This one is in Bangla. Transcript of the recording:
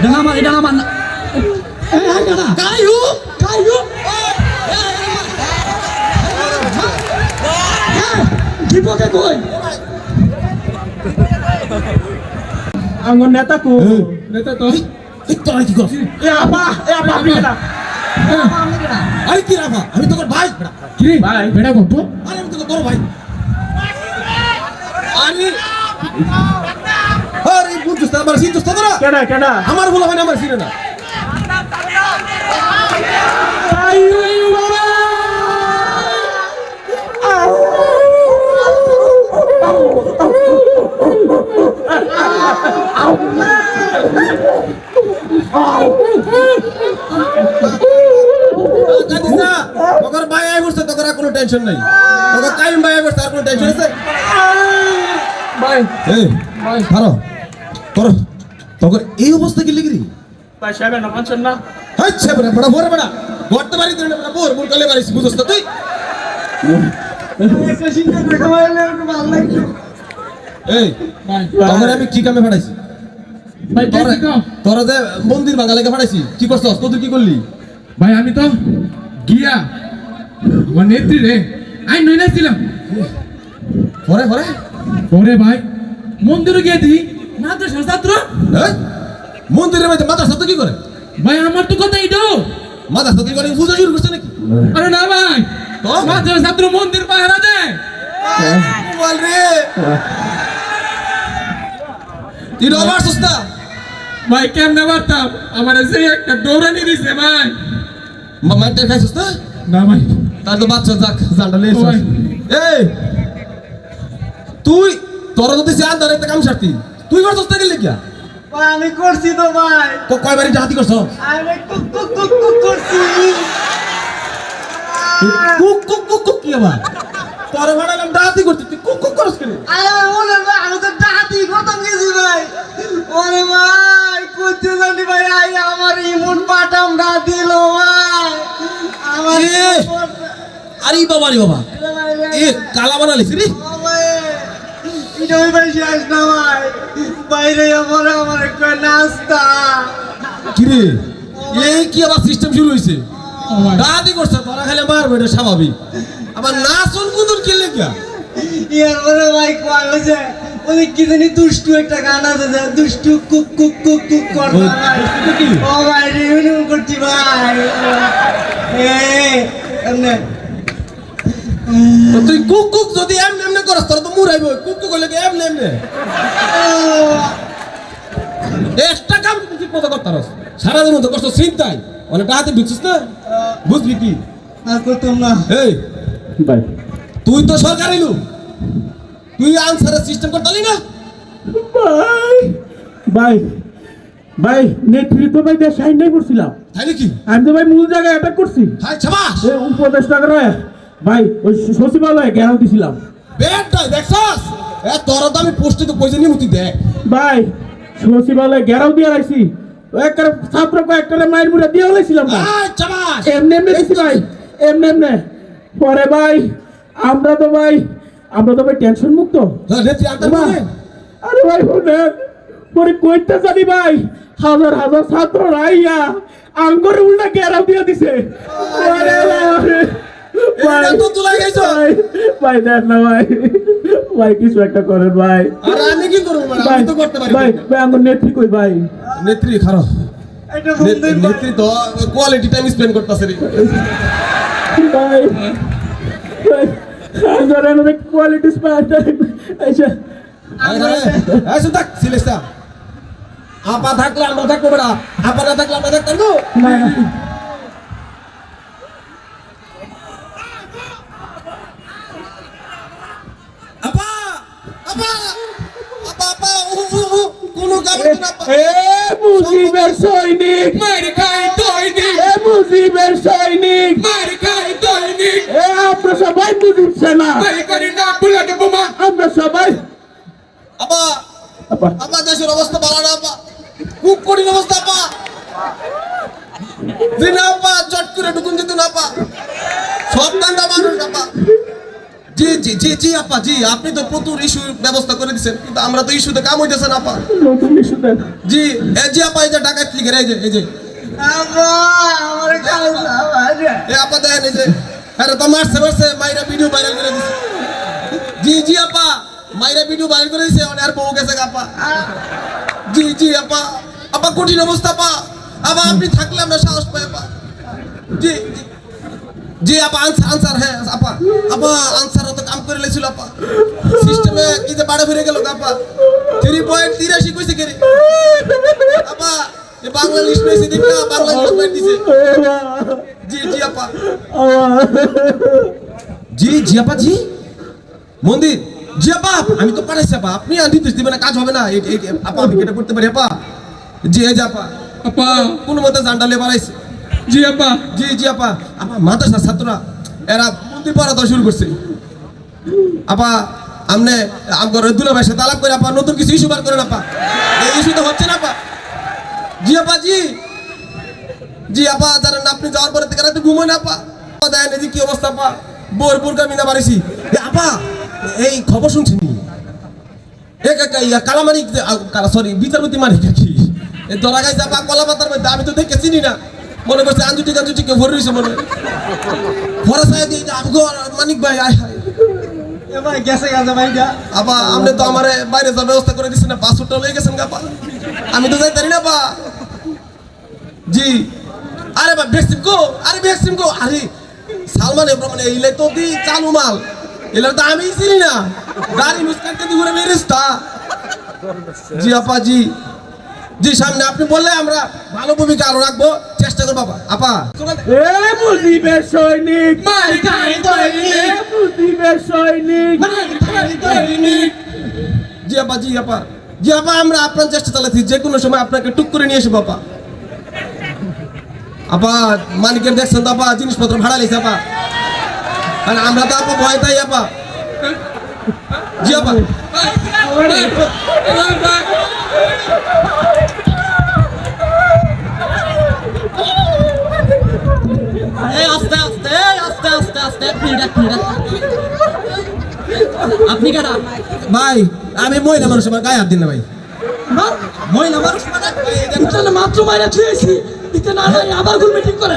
না এই আর কাটা কায়ু কাইয়ু দীপকে কই আঙ্গন নেতা কো নেতা তো এই তোরা কি করছিস এ আপা এ আপা আপনি কেটা আরে কি রাখা আমি তোর ভাই বেটা। কি ভাই বেটা কত আরে আমি তোর ভাই আরে আমার সিনছিস তো তোরা কেডা কেডা? আমার বলা হয় না আমার সিনে না। না তোর তোর কোনো টেনশন নাই। তোর কাইম আর কোনো টেনশন আছে? ভাই। এই হারো তোর তোর এই অবস্থা কি লিখরি ভাই সাহেব না পাঁচন না। আচ্ছা বড় বড় বড়। বড় গড়তে পারি তুই বড় বোর বোর কালে পারিস বুঝছ তো তুই। একটা চিন্তা করে খাওয়াইলে একটু ভালো লাগছে এই তোর আমি কি কামে পাঠাইছি ভাই তোরা যে মন্দির বাঙালিকে পাঠাইছি কি করছস? কত কি করলি? ভাই আমি তো গিয়া আমার নেত্রী রে আই নই নাছিলাম পরে পরে পরে ভাই মন্দিরে গিয়ে দিই মাদ্রাসার ছাত্র? এই মন্দিরের মধ্যে মাথা সাথে কি করে? ভাই আমার তো কথা মাথা সাথে কি করে? পূজা শুরু করছে নাকি? আরে না ভাই তো? মাদ্রাসার ছাত্র মন্দির পাহারা দেয়। বল রে। তুই রবার সস্তা ভাই কেমনে পারতাম? আমার সেই একটা দৌড়ানি দিছে ভাই। মাইটা খাইছিস না না ভাই। তার তো বাচ্চা যাক জানটা লে ওই। এই তুই তোর যদি সে আন্দার একটা কাম সারতি। তুই করছস না গেলে কি ভাই, আমি করছি তো ভাই। কয় বাড়ি জাতি করছস আমি কুক কুক কুক কুক করছি। কুক কুক কুক কুক কি আবার? তোর ভাড়ালাম ডাহাতি করতে তুই কুক কুক করস কেন? আরে ওরে ভাই আমি তো ডাহাতি খতম গেছি ভাই। ওরে ভাই করতে জানি ভাই আই আমার ইমুন পাটাম না দিল ভাই। আমার! আরে বাবা রে বাবা। এ কালা বানালিস রে। এটা শেষ না ভাই বাইরে আমার আমার একটা নাস্তা কি রে এই কি আবার সিস্টেম শুরু হইছে? ডাহাতি করছ তোরা খালি মারবে এটা স্বাভাবিক। আবার নাচন কুদুর কি ইয়ার পরে ভাই কয় হয়েছে ওই কি জানি দুষ্টু একটা গান আছে দুষ্টু কুক কুক কুক কুক করবে ওই, ভাই দুষ্টু কি? ও ভাই রিউনিয়ন করছি ভাই এ তো তুই কুক কুক যদি এমনি এমনি করস তোর তো মুরাইব কুক কুক হইলে কি এমনি এমনি? একটা কাম তুই ঠিক মতো করতে পারস সারাদিন মতো করছ চিন্তাই অনেক ডাহাতি ঢুকছিস না? বুঝবি কি? আর করতাম না। এই ভাই তুই তো সরকারি লোক। তুই আনসারের সিস্টেম করতে পারলি না? ভাই ভাই ভাই নেতৃত্ব ভাই দেশ সাইন নাই করছিলাম। তাই নাকি আমি তো ভাই মূল জায়গায় অ্যাটাক করছি। হাই ছাবাস! এ উপদেষ্টা করে ভাই ওই সচিবালয়ে ঘেরাও দিছিলাম। বেটা দেখছস? এ তোর তো আমি পোস্টে তো পয়সা নিয়ে মুতি দেখ ভাই সচিবালয়ে ঘেরাও দিয়ে রাখছি একটা ছাত্র কয়েকটা মায়ের মুড়ে দিয়ে হাই এমনি এমনি দিছি ভাই এমনি এমনি। পরে ভাই আমরা তো ভাই আমরা তো ভাই টেনশন মুক্ত। আরে ভাই শুনেন পরে কইতে জানি ভাই হাজার হাজার ছাত্র রাইয়া আঙ্গরে উল্টা গেরাও দিয়ে দিছে। আরে। তো তুলাই গেছো। ভাই, ভাই দেখ না ভাই। ভাই কিছু একটা করেন ভাই। আর আমি কি করব মানে ভাই আমি তো করতে পারি ভাই ভাই আঙ্গুর নেত্রী কই ভাই? নেত্রী খারাপ। নেত্রী তো কোয়ালিটি টাইম স্পেন্ড করতেছে রে। ভাই ভাই আঙ্গুর এনে কোয়ালিটি স্পার্ট আচ্ছা। এই সুতাক সিলেস্তা। আপা থাকলে আমরা থাকব বেড়া আপা না থাকলে আমরা থাকতাম না না আপা আপা আপা আপা উ উ উ কোন কাম না আপা এ মুজিবের সৈনিক। মার খাই দৈনিক। এ মুজিবের সৈনিক। মার খাই দৈনিক। এ আমরা সবাই মুজিব সেনা। ভাই করি না বুলাতে বোমা। আমরা সবাই আপা আপা। আপা দেশের অবস্থা ভালো না আপা। খুব কঠিন অবস্থা আপা। দিন আপা চট করে ঢুকুন যেত না আপা। সব দান্দা মানুষ আপা। জি জি জি জি আপা জি আপনি তো প্রচুর ইস্যু ব্যবস্থা করে দিচ্ছেন কিন্তু আমরা তো ইস্যুতে কাম হইতেছে না আপা। নতুন ইস্যু দেন জি এ জি আপা এই যে ডাকাত লিখে এই যে এই যে। আপা দেখেন এই যে আরে তো মারছে মারছে মাইরা ভিডিও ভাইরাল করে দিছে। জি জি আপা মাইরা ভিডিও ভাইরাল করে দিছে আর বউ গেছে আপা। জি জি আপা আপা কঠিন অবস্থা আপা। আপা আপনি থাকলে আমরা সাহস পাই আপা। জি জি। জি আপা আনসার আনসার হ্যাঁ আপা আপা আনসার তো কাম করে লেছিল আপা। সিস্টেমে কি যে বাড়া ফিরে গেল আপা। থ্রি পয়েন্ট তিরাশি কইছে কে রে? আপা এ বাংলা লিস্ট পেয়েছি দেখ না বাংলা লিস্ট পয়েন্ট দিছে। জি জি আপা। জি জি আপা জি। মন্দির জি আপা আমি তো পাঠাইছি আপা। আপনি আর নির্দেশ দিবেন না কাজ হবে না। আপা আমি এটা করতে পারি আপা? জি এই যে আপা। আপা। কোনো মতে জানডালে বাড়াইছে জি আপা জি জি আপা। আপা মাদ্রাসার ছাত্ররা এরা মন্দির পড়াতে শুরু করছে। আপা আমনে আমগর দুলা ভাইয়ের সাথে আলাপ করে আপা নতুন কিছু ইস্যু বার করেন আপা। এই ইস্যু তো হচ্ছে না আপা। জি আপা জি। জি আপা জানেন না, আপনি যাওয়ার পরে থেকে রাতে ঘুমোয় না আপা। দেখেন এই যে কি অবস্থা আপা। বোর বোরকা মিনা এ আপা এই খবর শুনছেন কালামারি সরি বিচারপতি মানে কি। ধরা গাইছে আপা কলা পাতার মধ্যে। আমি তো দেখে চিনি না। মনে করছে আঞ্জুটি কাঞ্জুটি কে ভরে রয়েছে মনে ভরা সাহেব দিয়ে আমগো মানিক ভাই আয় হায়। এ ভাই গেছে গেছে ভাই যা। আপা আপনি তো আমারে বাইরে যাওয়ার ব্যবস্থা করে দিচ্ছেন না পাসপোর্টটা লয়ে গেছেন গা আমি তো যাই পারি না পা জি। আরে বা ভ্যাকসিন কো আরে ভ্যাকসিন কো। আরে সালমান এবার মানে এইলে তো দি চালু মাল। এলে তো আমি চিনি না। গাড়ি মুসকানকে দি ঘুরে মেরেস্তা জি আপা জি। জি সামনে আপনি বললে আমরা ভালো ভূমিকা আরও রাখব চেষ্টা করব আপা আপা এ মুজিবের সৈনিক খাই মুজিবের খাই জি আপা জি আপা জি আপা আমরা আপনার চেষ্টা চালাচ্ছি যে কোনো সময় আপনাকে টুক করে নিয়ে আসব আপা আপা মালিকের দেখছেন তো আপা জিনিসপত্র ভাড়া লিখছে আপা আর আমরা তো আপা ভয় তাই আপা জি আপা আপনি কেডা ভাই আমি মহিলা মানুষ আমার গায়ে হাত দিন না ভাই। মহিলা মানুষ মানে মাত্র মাইরা ছুঁয়েছি। না আবার গুল মিটিং করে।